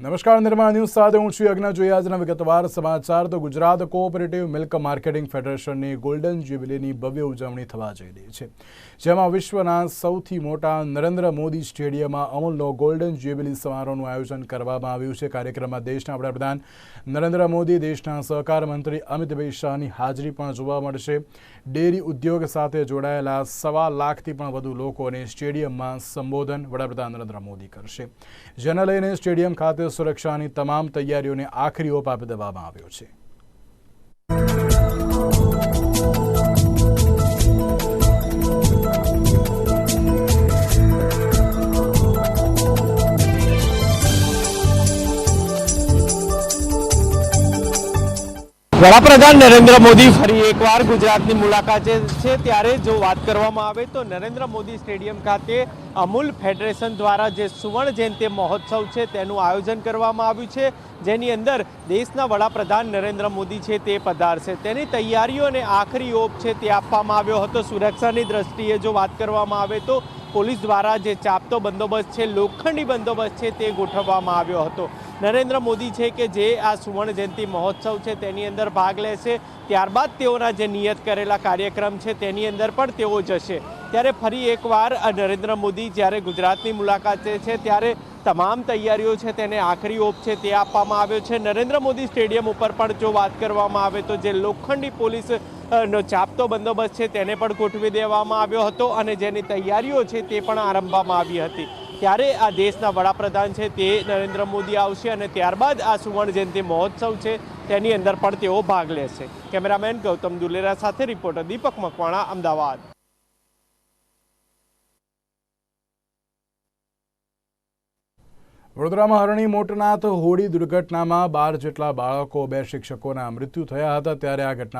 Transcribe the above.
નમસ્કાર, નિર્માણ ન્યૂઝ સાથે હું છું યજ્ઞ. જોઈએ આજના વિગતવાર સમાચાર. તો ગુજરાત કોઓપરેટિવ મિલ્ક માર્કેટિંગ ફેડરેશનની ગોલ્ડન જ્યુબિલીની ભવ્ય ઉજવણી થવા જઈ રહી છે. જેમાં વિશ્વના સૌથી મોટા નરેન્દ્ર મોદી સ્ટેડિયમમાં અમૂલનો ગોલ્ડન જ્યુબિલી સમારોહનું આયોજન કરવામાં આવ્યું છે. કાર્યક્રમમાં દેશના વડાપ્રધાન નરેન્દ્ર મોદી, દેશના સહકાર મંત્રી અમિતભાઈ શાહની હાજરી પણ જોવા મળશે. ડેરી ઉદ્યોગ સાથે જોડાયેલા સવા લાખથી પણ વધુ લોકોને સ્ટેડિયમમાં સંબોધન વડાપ્રધાન નરેન્દ્ર મોદી કરશે. જેને લઈને સ્ટેડિયમ ખાતે સુરક્ષાની તમામ તૈયારીઓને આખરી ઓપ આપી દેવામાં આવ્યો છે. વડાપ્રધાન નરેન્દ્ર મોદી ફરી એકવાર ગુજરાતની મુલાકાતે છે. ત્યારે જો વાત કરવામાં આવે તો નરેન્દ્ર મોદી સ્ટેડિયમ ખાતે અમૂલ ફેડરેશન દ્વારા જે સુવર્ણ જયંતિ મહોત્સવ છે તેનું આયોજન કરવામાં આવ્યું છે, જેની અંદર દેશના વડાપ્રધાન નરેન્દ્ર મોદી છે તે પધારશે. તેની તૈયારીઓ અને આખરી ઓપ છે તે આપવામાં આવ્યો હતો. સુરક્ષાની દ્રષ્ટિએ જો વાત કરવામાં આવે તો પોલીસ દ્વારા જે ચાપતો બંદોબસ્ત છે, લોખંડી બંદોબસ્ત છે તે ગોઠવવામાં આવ્યો હતો. નરેન્દ્ર મોદી છે કે જે આ સુવર્ણ જયંતિ મહોત્સવ છે તેની અંદર ભાગ લેશે, ત્યારબાદ તેઓના જે નિયત કરેલા કાર્યક્રમ છે તેની અંદર પણ તેઓ જશે. ત્યારે ફરી એકવાર નરેન્દ્ર મોદી જ્યારે ગુજરાતની મુલાકાતે છે, ત્યારે તમામ તૈયારીઓ છે તેને આખરી ઓપ છે તે આપવામાં આવ્યો છે. નરેન્દ્ર મોદી સ્ટેડિયમ ઉપર પણ જો વાત કરવામાં આવે તો જે લોખંડી પોલીસ નો ચાપતો બંદોબસ્ત છે તેને પણ ગોઠવી દેવામાં આવ્યો હતો અને જેની તૈયારીઓ છે તે પણ આરંભવામાં આવી હતી. ત્યારે આ દેશના વડાપ્રધાન છે તે નરેન્દ્ર મોદી આવશે અને ત્યારબાદ આ સુવર્ણ જયંતિ મહોત્સવ છે તેની અંદર પણ તેઓ ભાગ લેશે. કેમેરામેન ગૌતમ દુલેરા સાથે રિપોર્ટર દીપક મકવાણા, અમદાવાદ. વડોદરામાં હરણી મોટનાથ હોડી દુર્ઘટનામાં બાર જેટલા બાળકો, બે શિક્ષકોના મૃત્યુ થયા હતા, ત્યારે આ ઘટના